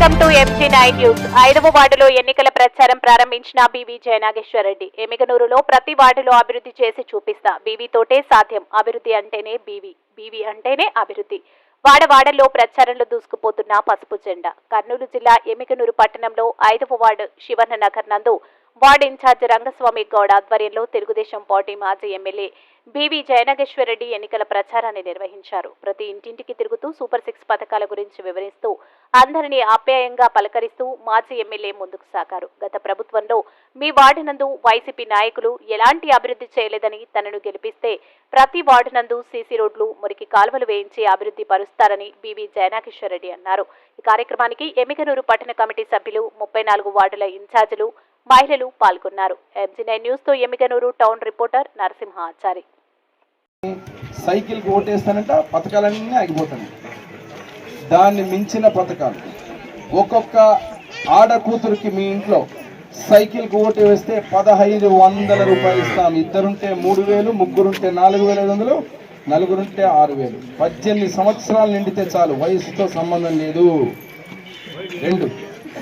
Welcome to MG nine news ఐదవ వార్డులో ఎన్నికల ప్రచారం ప్రారంభించిన బీవీ జయనాగేశ్వరరెడ్డి. ఎమిగనూరులో ప్రతి వార్డులో అభివృద్ధి చేసి చూపిస్తా. బీవీ తోటే సాధ్యం. అభివృద్ధి అంటేనే బీవీ బీవీ అంటేనే అభివృద్ధి. వాడవాడల్లో ప్రచారంలో దూసుకుపోతున్న పసుపు జెండా. కర్నూలు జిల్లా ఎమిగనూరు పట్టణంలో ఐదవ వార్డు శివన్న నగర్ నందు వార్డు ఇన్ఛార్జ్ రంగస్వామి గౌడ్ ఆధ్వర్యంలో తెలుగుదేశం పార్టీ మాజీ ఎమ్మెల్యే బీవీ జయనాగేశ్వరరెడ్డి ఎన్నికల ప్రచారాన్ని నిర్వహించారు. ప్రతి ఇంటింటికి తిరుగుతూ సూపర్ సిక్స్ పథకాల గురించి వివరిస్తూ అందరినీ ఆప్యాయంగా పలకరిస్తూ మాజీ ఎమ్మెల్యే ముందుకు సాగారు. గత ప్రభుత్వంలో మీ వార్డు నందు వైసీపీ నాయకులు ఎలాంటి అభివృద్ధి చేయలేదని తనను గెలిపిస్తే ప్రతి వార్డు నందు సీసీ రోడ్లు మురికి కాలువలు వేయించి అభివృద్ధి పరుస్తారని బీవీ జయనాగేశ్వరరెడ్డి అన్నారు. ఈ కార్యక్రమానికి ఎమికనూరు పట్టణ కమిటీ సభ్యులు ముప్పై నాలుగు వార్డుల ఇన్ఛార్జీలు మహిళలు పాల్గొన్నారు. ఎంజీ నైన్ న్యూస్తో ఎమికనూరు టౌన్ రిపోర్టర్ నరసింహాచారి సైకిల్కి ఓటేస్తానంట పథకాలన్నీ ఆగిపోతున్నాయి దాన్ని మించిన పథకాలు. ఒక్కొక్క ఆడ కూతురికి మీ ఇంట్లో సైకిల్కి ఓటు వేస్తే పదహైదు వందల రూపాయలు ఇస్తాం. ఇద్దరుంటే మూడు వేలు ముగ్గురుంటే నాలుగు వేల ఐదు వందలు నలుగురుంటే ఆరు వేలు. పద్దెనిమిది సంవత్సరాలు నిండితే చాలు వయసుతో సంబంధం లేదు. రెండు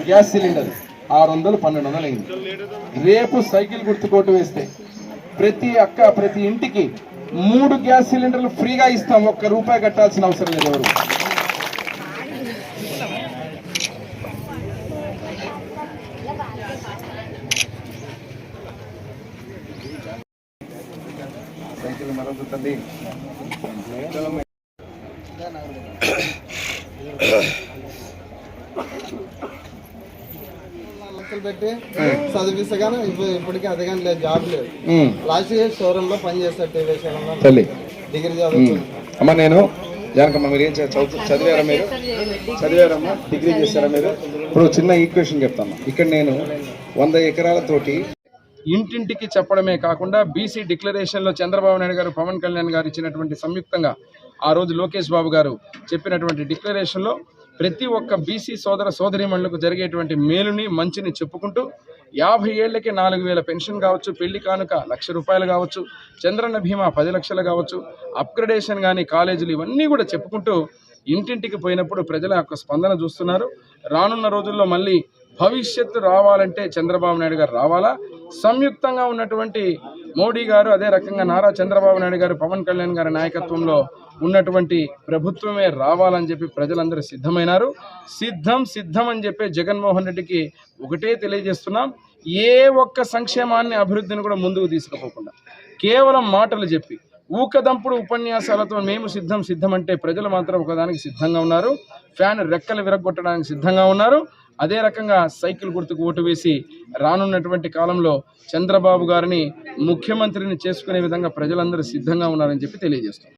గ్యాస్ సిలిండర్ ఆరు వందలు పన్నెండు వందలు అయింది. రేపు సైకిల్ గుర్తుకోటు వేస్తే ప్రతి అక్క ప్రతి ఇంటికి మూడు గ్యాస్ సిలిండర్లు ఫ్రీగా ఇస్తాం. ఒక్క రూపాయి కట్టాల్సిన అవసరం లేదు ఎవరు. సైకిల్ మరొకటి లక్షలు పెట్టి చదివిస్తే కానీ ఇప్పుడు ఇప్పటికీ అదే కానీ లేదు జాబ్ లేదు. లాస్ట్ ఇయర్ షోరూమ్లో పని చేస్తాడు టీవీ షోరూమ్లో తల్లి. డిగ్రీ చదువుతుంది అమ్మ నేను జానకమ్మ మీరు ఏం చదువు చదివారా మీరు? చదివారమ్మా డిగ్రీ చేశారా మీరు? ఇప్పుడు చిన్న ఈక్వేషన్ చెప్తాను. ఇక్కడ నేను వంద ఎకరాలతోటి ఇంటింటికి చెప్పడమే కాకుండా బీసీ డిక్లరేషన్లో చంద్రబాబు నాయుడు గారు పవన్ కళ్యాణ్ గారు ఇచ్చినటువంటి సంయుక్తంగా ఆ రోజు లోకేష్ బాబు గారు చెప్పినటువంటి డిక్లరేషన్లో ప్రతి ఒక్క బీసీ సోదర సోదరీమణులకు జరిగేటువంటి మేలుని మంచిని చెప్పుకుంటూ యాభై ఏళ్ళకి నాలుగు వేల పెన్షన్ కావచ్చు పెళ్ళి కానుక లక్ష రూపాయలు కావచ్చు చంద్రన్న భీమా పది లక్షలు కావచ్చు అప్గ్రేడేషన్ కానీ కాలేజీలు ఇవన్నీ కూడా చెప్పుకుంటూ ఇంటింటికి పోయినప్పుడు ప్రజల యొక్క స్పందన చూస్తున్నారు. రానున్న రోజుల్లో మళ్ళీ భవిష్యత్తు రావాలంటే చంద్రబాబు నాయుడు గారు రావాలా? సంయుక్తంగా ఉన్నటువంటి మోడీ గారు అదే రకంగా నారా చంద్రబాబు నాయుడు గారు పవన్ కళ్యాణ్ గారి నాయకత్వంలో ఉన్నటువంటి ప్రభుత్వమే రావాలని చెప్పి ప్రజలందరూ సిద్ధమైనారు. సిద్ధం సిద్ధం అని చెప్పి జగన్మోహన్ రెడ్డికి ఒకటే తెలియజేస్తున్నాం. ఏ ఒక్క సంక్షేమాన్ని అభివృద్ధిని కూడా ముందుకు తీసుకుపోకుండా కేవలం మాటలు చెప్పి ఊకదంపుడు ఉపన్యాసాలతో మేము సిద్ధం సిద్ధం అంటే ప్రజలు మాత్రం ఒకదానికి సిద్ధంగా ఉన్నారు. ఫ్యాన్ రెక్కలు విరగొట్టడానికి సిద్ధంగా ఉన్నారు. అదే రకంగా సైకిల్ గుర్తుకు ఓటు వేసి రానున్నటువంటి కాలంలో చంద్రబాబు గారిని ముఖ్యమంత్రిని చేసుకునే విధంగా ప్రజలందరూ సిద్ధంగా ఉన్నారని చెప్పి తెలియజేస్తున్నారు